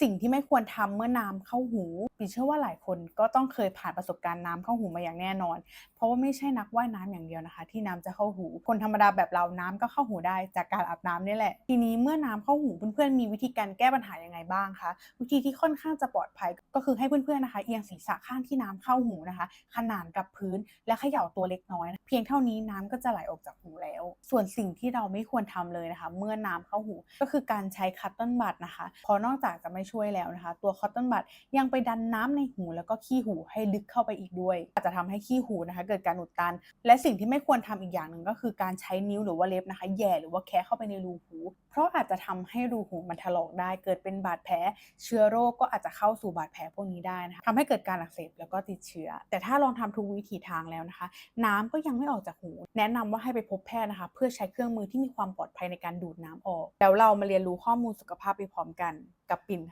สิ่งที่ไม่ควรทำเมื่อน้ำเข้าหูปิเชื่อว่าหลายคนก็ต้องเคยผ่านประสบการณ์น้ำเข้าหูมาอย่างแน่นอน เพราะว่าไม่ใช่นักว่ายน้ำอย่างเดียวนะคะ ที่น้ำจะเข้าหู คนธรรมดาแบบเราน้ำก็เข้าหูได้จากการอาบน้ำนี่แหละ ทีนี้เมื่อน้ำเข้าหูเพื่อนๆมีวิธีการแก้ปัญหายังไงบ้างคะวิธีที่ค่อนข้างจะปลอดภัยก็คือให้เพื่อนๆนะคะ เอียงศีรษะข้างที่น้ำเข้าหูนะคะ ขนานกับพื้นและเขย่าตัวเล็กน้อย เพียงเท่านี้น้ำก็จะไหลออกจากหูแล้ว ส่วนสิ่งที่เราไม่ควรทำเลยนะคะ เมื่อน้ำเข้าหู ก็คือการใช้คัตเติ้ลบัดนะคะเพราะนอกจากจะไม่ช่วยแล้วนะคะ ตัวคัตติ้ลบัดยังไปดันน้ำในหูแล้วก็ขี้หูให้ลึกเข้าไปอีกด้วย อาจจะทำให้ขี้หูนะคะ เกิดการอุดตัน และสิ่งที่ไม่ควรทำอีกอย่างหนึ่งก็คือการใช้นิ้วหรือว่าเล็บนะคะแย่หรือว่าแคะเข้าไปในรูหู เพราะอาจจะทำให้รูหูมันถลอกได้ เกิดเป็นบาดแผล เชื้อโรคก็อาจจะเข้าสู่บาดแผลพวกนี้ได้นะคะทำให้เกิดการอักเสบแล้วก็ติดเชื้อ แต่ถ้าลองทำทุกวิถีทางแล้วนะคะ น้ำก็ยังไม่ออกจากหู แนะนำว่าให้ไปพบแพทย์นะคะ เพื่อใช้เครื่องมือที่มีความปลอดภัยในการดูดน้ำออก แล้วเรามาเรียนรู้ข้อมูลสุขภาพไปพร้อมกันกับปิ่น